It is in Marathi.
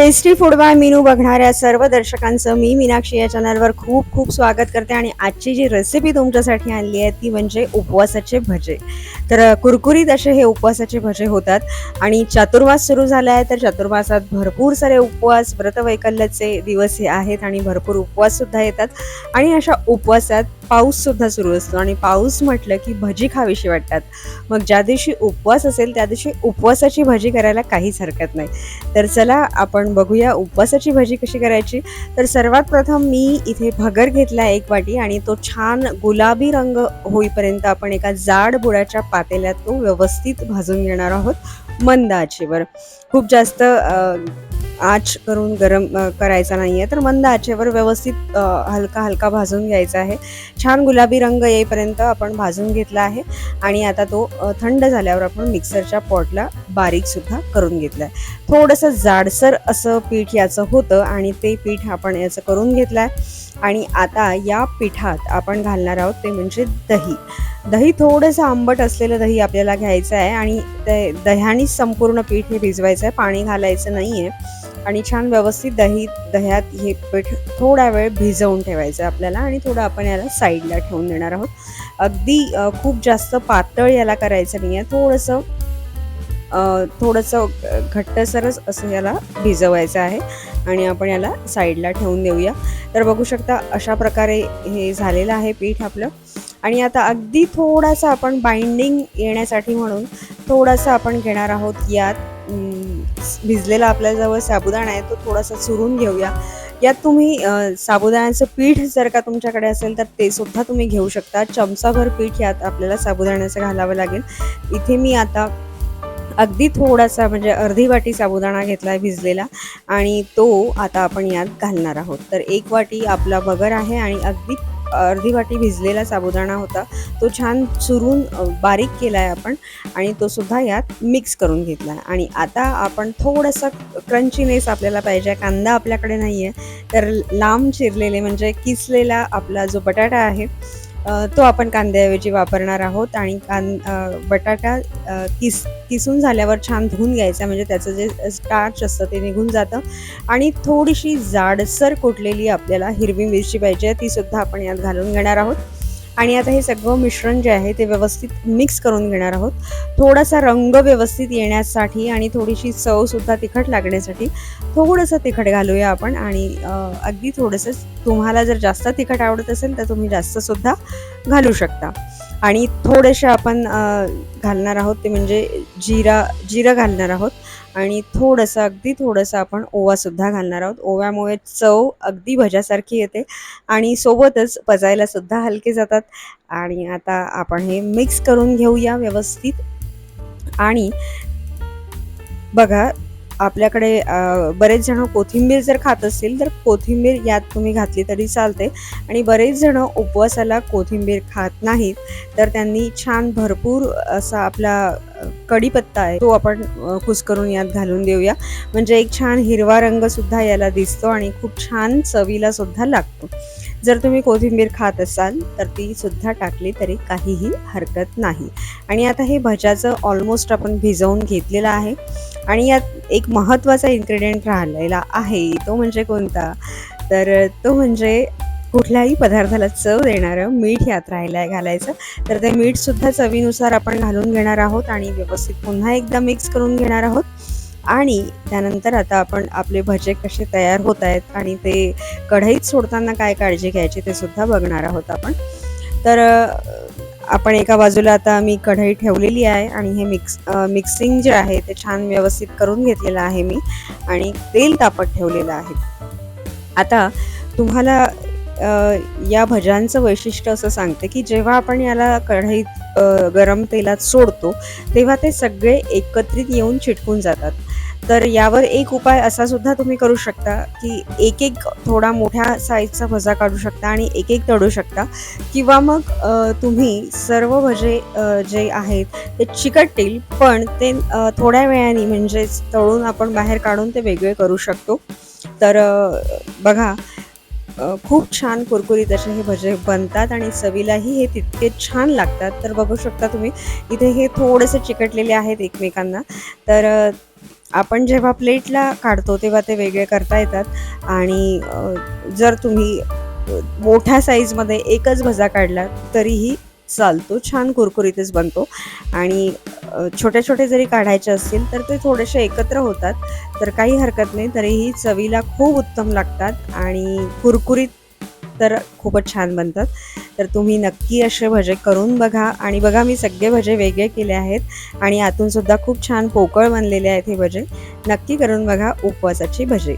टेस्टी फूड बाय मीनू बघणाऱ्या सर्व दर्शकांचं मी मीनाक्षी या चॅनलवर खूप खूप स्वागत करते आणि आजची जी रेसिपी तुमच्यासाठी आणली आहे ती म्हणजे उपवासाचे भजे. तर कुरकुरीत असे हे उपवासाचे भजे होतात आणि चातुर्मास सुरू झाला आहे तर चातुर्मासात भरपूर सारे उपवास व्रतवैकल्याचे दिवस हे आहेत आणि भरपूर उपवाससुद्धा येतात आणि अशा उपवासात पाऊस सुद्धा सुरू असतो. आणि पाऊस म्हटलं की भजी खावीशी वाटतात. मग ज्या दिवशी उपवास असेल त्या दिवशी उपवासाची भजी करायला काहीच हरकत नाही. तर चला आपण बघूया उपवासाची भजी कशी करायची. तर सर्वात प्रथम मी इथे भगर घेतला एक वाटी आणि तो छान गुलाबी रंग होईपर्यंत आपण एका जाड बुडाच्या पातेल्यात तो व्यवस्थित भाजून घेणार आहोत मंद आचेवर. खूप जास्त आच करून गरम करायचा नाही आहे तर मंद आचेवर व्यवस्थित हलका हलका भाजून घ्यायचा आहे. छान गुलाबी रंग येईपर्यंत आपण भाजून घेतला आहे आणि आता तो थंड झाल्यावर आपण मिक्सरच्या पॉटला बारीकसुद्धा करून घेतला आहे. थोडंसं जाडसर असं पीठ याचं होतं आणि ते पीठ आपण याचं करून घेतलं आहे. आणि आता या पिठात आपण घालणार आहोत ते म्हणजे दही. दही थोडंसं आंबट असलेलं दही आपल्याला घ्यायचं आहे आणि ते दह्यानेच संपूर्ण पीठ हे भिजवायचं आहे. पाणी घालायचं नाही आहे आणि छान व्यवस्थित दही दह्यात हे पीठ थोडा वेळ भिजवून ठेवायचं आहे आपल्याला आणि थोडं आपण याला साईडला ठेवून देणार आहोत. अगदी खूप जास्त पातळ याला करायचं नाही आहे. थोडंसं थोडंसं घट्टसरच असं याला भिजवायचं आहे आणि आपण याला साईडला ठेवून देऊया. तर बघू शकता अशा प्रकारे हे झालेलं आहे पीठ आपलं. आणि आता अगदी थोडासा आपण बाइंडिंग येण्यासाठी म्हणून थोडासा आपण घेणार आहोत यात भिजलेला आपल्याजवळ साबुदाणा आहे तो थोडासा चुरून घेऊया. यात तुम्ही साबुदाण्याचं पीठ जर का तुमच्याकडे असेल तर ते सुद्धा तुम्ही घेऊ शकता. चमचाभर पीठ यात आपल्याला साबुदाण्याचं घालावं लागेल. इथे मी आता अगदी थोडासा म्हणजे अर्धी वाटी साबुदाणा घेतला आहे भिजलेला आणि तो आता आपण यात घालणार आहोत. तर एक वाटी आपला बगर आहे आणि अगदी अर्धी वाटी भिजलेला साबुदाणा होता. तो छान चुरून बारीक केला आहे आपण आणि तो सुद्धा यात मिक्स करून घेतला. आहे आणि आता आपण थोडंसं क्रंचीनेस आपल्याला पाहिजे. कांदा आपल्याकडे नाही आहे तर लांब चिरलेले म्हणजे किसलेला आपला जो बटाटा आहे तो आपण कांद्याऐवजी वापरणार आहोत आणि कां बटाटा किस किसून झाल्यावर छान धुवून घ्यायचा म्हणजे त्याचं जे स्टार्च असतं ते निघून जातं. आणि थोडीशी जाडसर कुटलेली आपल्याला हिरवी मिरची पाहिजे ती सुद्धा आपण यात घालून घेणार आहोत. आणि आता हे सगळं मिश्रण जे आहे ते व्यवस्थित मिक्स करून घेणार आहोत. थोडासा रंग व्यवस्थित येण्यासाठी आणि थोडीशी चवसुद्धा तिखट लागण्यासाठी थोडंसं तिखट घालूया आपण आणि अगदी थोडंसं तुम्हाला जर जास्त तिखट आवडत असेल तर तुम्ही जास्तसुद्धा घालू शकता. आणि थोडेसे आपण घालणार आहोत ते म्हणजे जिरा जिरं घालणार आहोत. आणि थोडंसं अगदी थोडंसं आपण ओवासुद्धा घालणार आहोत. ओव्यामुळे चव अगदी भज्यासारखी येते आणि सोबतच पजायलासुद्धा हलके जातात. आणि आता आपण हे मिक्स करून घेऊया व्यवस्थित. आणि बघा आपल्याकडे बरेच जण कोथिंबीर जर खात असतील तर कोथिंबीर यात तुम्ही घातली तरी चालते. आणि बरेच जण उपवासाला कोथिंबीर खात नाहीत तर त्यांनी छान भरपूर असा आपला कढीपत्ता आहे तो आपण कुसकरून कुस्करून यात घालून देऊया. म्हणजे एक छान हिरवा रंग सुद्धा याला दिसतो आणि खूप छान चवीला सुद्धा लागतो. जर तुम्ही कोथिंबीर खात असाल तर ती सुद्धा टाकली तरी काहीही हरकत नाही. आणि आता हे भज्याचं ऑलमोस्ट आपण भिजवून घेतलेलं आहे. आणि यात एक महत्त्वाचा इन्ग्रेडियंट राहिलेला आहे. तो म्हणजे कोणता? तर तो म्हणजे कुठल्याही पदार्थाला चव देणारं मीठ यात राहिलं आहे घालायचं. तर ते मीठसुद्धा चवीनुसार आपण घालून घेणार आहोत आणि व्यवस्थित पुन्हा एकदा मिक्स करून घेणार आहोत. आणि त्यानंतर आता आपण आपले भजे कसे तयार होत आहेत आणि ते कढईत सोडताना काय काळजी घ्यायची ते सुद्धा बघणार आहोत आपण. तर आपण एका बाजूला आता मी कढई ठेवलेली आहे आणि हे मिक्स मिक्सिंग जे आहे ते छान व्यवस्थित करून घेतलेलं आहे मी आणि तेल तापत ठेवलेलं आहे. आता तुम्हाला या भज्यांचं वैशिष्ट्य असं सांगते की जेव्हा आपण याला कढईत गरम तेलात सोडतो तेव्हा ते सगळे एकत्रित येऊन चिटकून जातात. तर यावर एक उपाय असा सुद्धा तुम्ही करू शकता की एक एक थोडा मोठ्या साईजचा भजा काढू शकता आणि एक एक तळू शकता. किंवा मग तुम्ही सर्व भजे जे आहेत ते चिकटतील पण ते थोड्या वेळाने म्हणजेच तळून आपण बाहेर काढून ते वेगळे करू शकतो. तर बघा खूप छान कुरकुरीत असे हे भजे बनतात आणि चवीलाही हे तितके छान लागतात. तर बघू शकता तुम्ही इथे हे थोडेसे चिकटलेले आहेत एकमेकांना. तर आपण जेव्हा प्लेटला काढतो तेव्हा ते वेगळे करता येतात. आणि जर तुम्ही मोठ्या साईजमध्ये एकच भजा काढला तरीही चालतो. छान कुरकुरीतच बनतो. आणि छोटे छोटे जरी काढायचे असतील तर ते थोडेसे एकत्र होतात. तर काही हरकत नाही तरीही चवीला खूप उत्तम लागतात. आणि कुरकुरीत तर खूपच छान बनतात. तर तुम्ही नक्की असे भजे करून बघा. आणि बघा मी सगळे भजे वेगळे केले आहेत आणि आतूनसुद्धा खूप छान पोकळ बनलेले आहेत हे भजे. नक्की करून बघा उपवासाची भजे.